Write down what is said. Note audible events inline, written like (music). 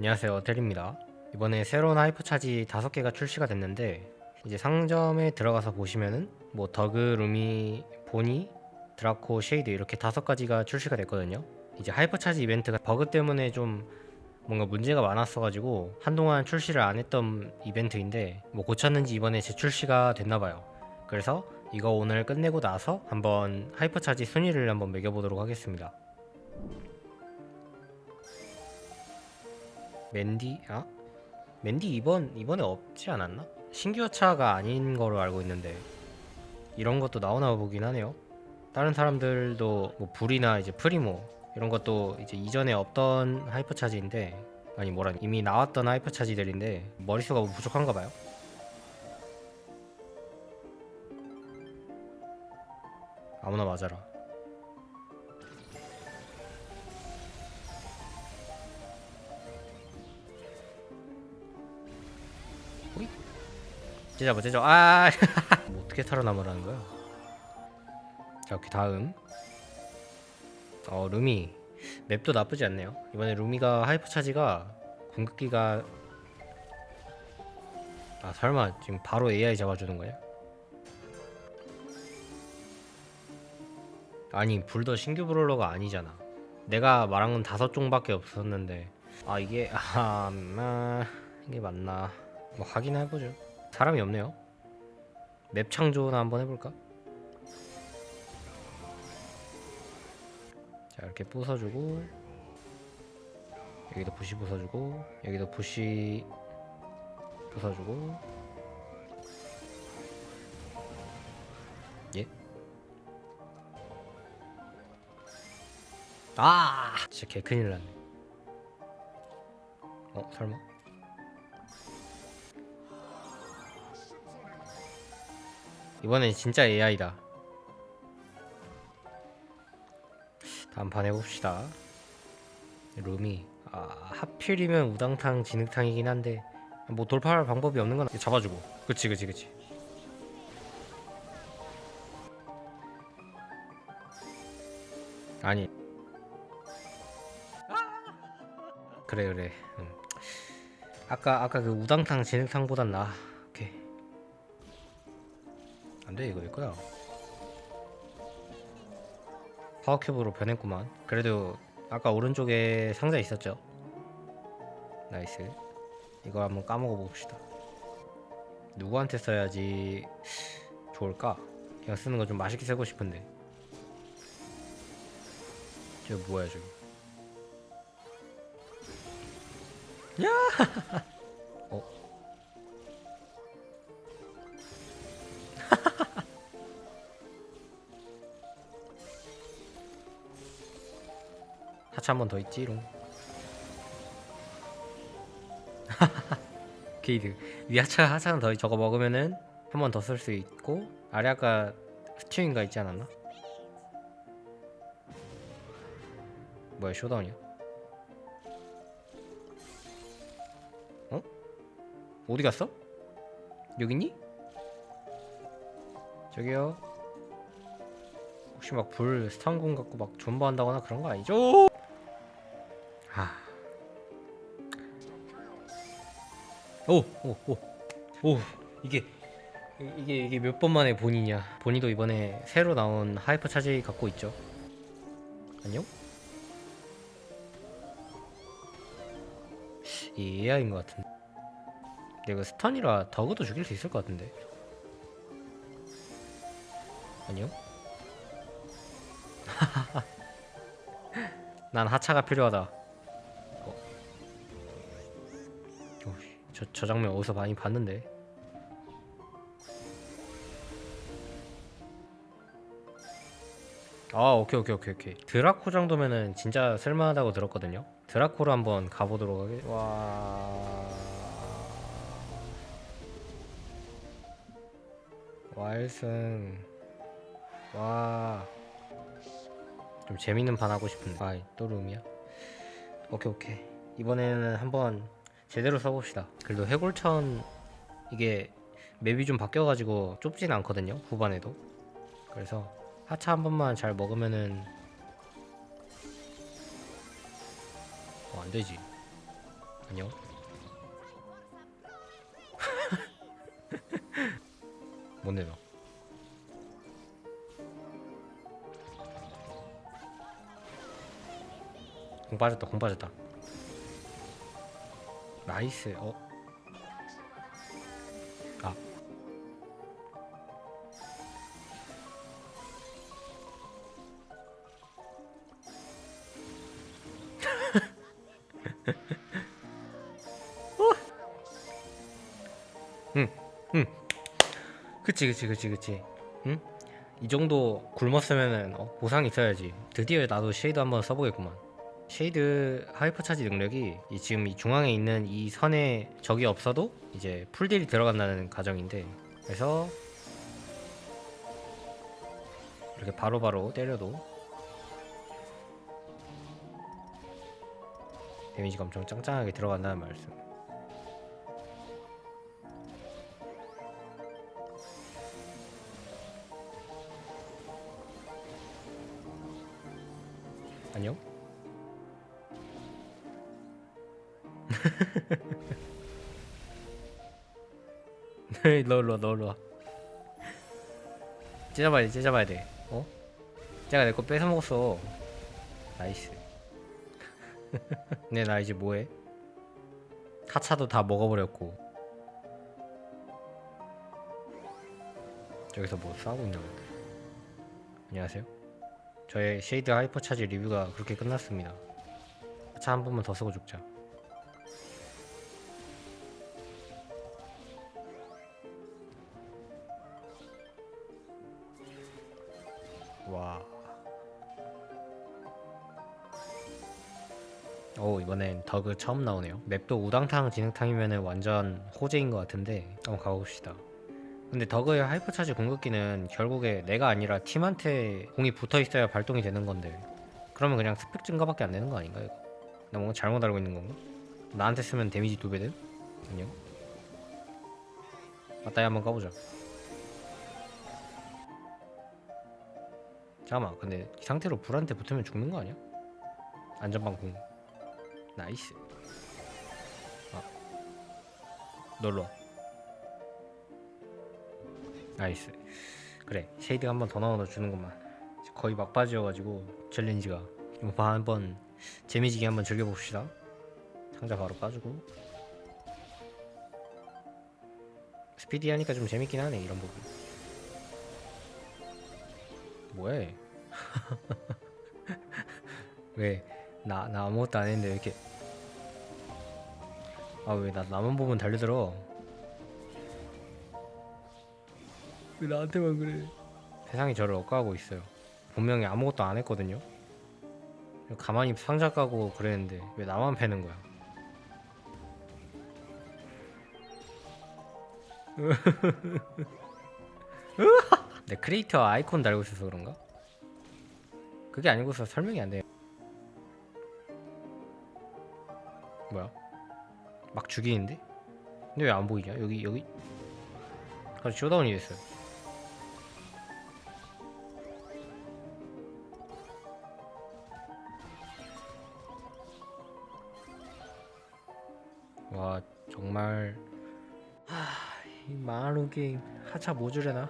안녕하세요 텔입니다. 이번에 새로운 하이퍼 차지 5개가 출시가 됐는데 이제 상점에 들어가서 보시면은 뭐 더그, 루미, 보니, 드라코, 쉐이드 이렇게 다섯 가지가 출시가 됐거든요. 이제 하이퍼 차지 이벤트가 버그 때문에 좀 뭔가 문제가 많았어가지고 한동안 출시를 안 했던 이벤트인데 뭐 고쳤는지 이번에 재출시가 됐나봐요. 그래서 이거 오늘 끝내고 나서 한번 하이퍼 차지 순위를 한번 매겨보도록 하겠습니다 맨디 아 맨디 이번 이번에 없지 않았나? 신규 차가 아닌 거로 알고 있는데 이런 것도 나오나 보긴 하네요. 다른 사람들도 뭐 불이나 이제 프리모 이런 것도 이제 이전에 없던 하이퍼 차지인데 아니 뭐라 이미 나왔던 하이퍼 차지들인데 머릿수가 뭐 부족한가 봐요. 아무나 맞아라. 찢어봐 찢어. 아 (laughs) 뭐 어떻게 살아남으라는 거야? 자 오케이 다음. 어 루미. 맵도 나쁘지 않네요. 이번에 루미가 하이퍼 차지가 궁극기가 아 설마 지금 바로 AI 잡아주는 거야? 아니 불더 신규 브롤러가 아니잖아. 내가 말한 건 다섯 종밖에 없었는데. 아 이게 (laughs) 아 음, 이게 맞나? 뭐 확인해보죠 사람이 없네요. 맵 창조나 한번 해볼까? 자 이렇게 부숴주고 여기도 부시 부숴주고 여기도 부시 부숴주고 예? 아 진짜 개 큰일 났네. 어 설마? 이번엔 진짜 AI다. 다음 판 해봅시다. 룸이 아 하필이면 우당탕 진흙탕이긴 한데 뭐 돌파할 방법이 없는 건 잡아주고. 그치 그치 그치. 아니. 그래 그래. 음. 아까 아까 그 우당탕 진흙탕보단 나. 오케이. 안돼 이거 일 거야. 파워큐브로 변했구만. 그래도 아까 오른쪽에 상자 있었죠. 나이스. 이거 한번 까먹어 봅시다. 누구한테 써야지 좋을까? 그냥 쓰는 거 좀 맛있게 쓰고 싶은데. 저 뭐야 저기? 야! (laughs) 하차 한 번 더 있지롱. (laughs) 게이드 위하차 하차는 더 저거 먹으면은 한 번 더 쓸 수 있고 아래 아까 스튜인가 있지 않았나? 뭐야 쇼다운이야? 어? 어디 갔어? 여기 있니? 저기요 혹시 막 불 스탄군 갖고 막 존버한다거나 그런 거 아니죠? 오, 오, 오, 오, 이게 이- 이게 이게 몇 번 만에 본이냐? 본이도 이번에 새로 나온 하이퍼 차지 갖고 있죠. 안녕? 이 AI인 것 같은데. 내가 스턴이라 더그도 죽일 수 있을 것 같은데. 안녕? (laughs) 난 하차가 필요하다. 저, 저 장면 어디서 많이 봤는데. 아, 오케이, 오케이, 오케이, 오케이. 드라코 정도면은 진짜 쓸만하다고 들었거든요. 드라코로 한번 가보도록 하겠. 와. 와일승. 와. 좀 재밌는 판 하고 싶은데. 아, 또 룸이야? 오케이, 오케이. 이번에는 한번 제대로 써봅시다. 그래도 해골천 이게 맵이 좀 바뀌어가지고 좁진 않거든요. 후반에도. 그래서 하차 한 번만 잘 먹으면은 어, 안 되지. 안녕. (laughs) 못 내려. 공 빠졌다. 공 빠졌다. 나이스. 어. 아. (laughs) 그치 그치 그치 그치 응? 이 정도 굶었으면은 어, 보상 있어야지 드디어 나도 쉐이드 한번 써보겠구만 쉐이드 하이퍼 차지 능력이 이 지금 이 중앙에 있는 이 선에 적이 없어도 이제 풀딜이 들어간다는 가정인데 그래서 이렇게 바로바로 때려도 데미지가 엄청 짱짱하게 들어간다는 말씀 안녕? (laughs) 일로 일로 너 일로 와 찢어봐야 돼 찢어봐야 돼 어? 제가 내 거 뺏어 먹었어 나이스 근데 (laughs) 나 이제 뭐해? 타차도 다 먹어버렸고 저기서 뭐 싸우고 있나 본데 안녕하세요 저의 쉐이드 하이퍼 차지 리뷰가 그렇게 끝났습니다. 차 한 번만 더 쓰고 죽자. 와. 오 이번엔 더그 처음 나오네요. 맵도 우당탕 진흙탕이면 완전 호재인 것 같은데 한번 가봅시다. 근데 더그의 하이퍼 차지 공격기는 결국에 내가 아니라 팀한테 공이 붙어 있어야 발동이 되는 건데 그러면 그냥 스펙 증가밖에 안 되는 거 아닌가 이거? 나 뭔가 잘못 알고 있는 건가? 나한테 쓰면 데미지 두배 돼? 안녕? 맞다이 한번 가보자. 잠깐만 근데 이 상태로 불한테 붙으면 죽는 거 아니야? 안전방 공. 나이스. 아. 놀러. 와 나이스. 그래. 쉐이드 한번 더 넣어 주는구만. 거의 막바지여가지고 챌린지가. 이거 봐 한번 재미지게 한번 즐겨봅시다. 상자 바로 까주고. 스피디하니까 좀 재밌긴 하네 이런 부분 뭐해 (laughs) 왜 나 나 아무것도 안 했는데 왜 이렇게 아 왜 나 나만 보면 달려들어 왜 나한테만 그래? 세상이 저를 억까하고 있어요. 분명히 아무것도 안 했거든요. 가만히 상자 까고 그랬는데 왜 나만 패는 거야? (laughs) 내 크리에이터 아이콘 달고 있어서 그런가? 그게 아니고서 설명이 안 돼. 뭐야? 막 죽이는데? 근데 왜 안 보이냐? 여기 여기. 아주 쇼다운이 됐어요. 와 정말 하, 이 망하는 게임 하차 뭐 주려나?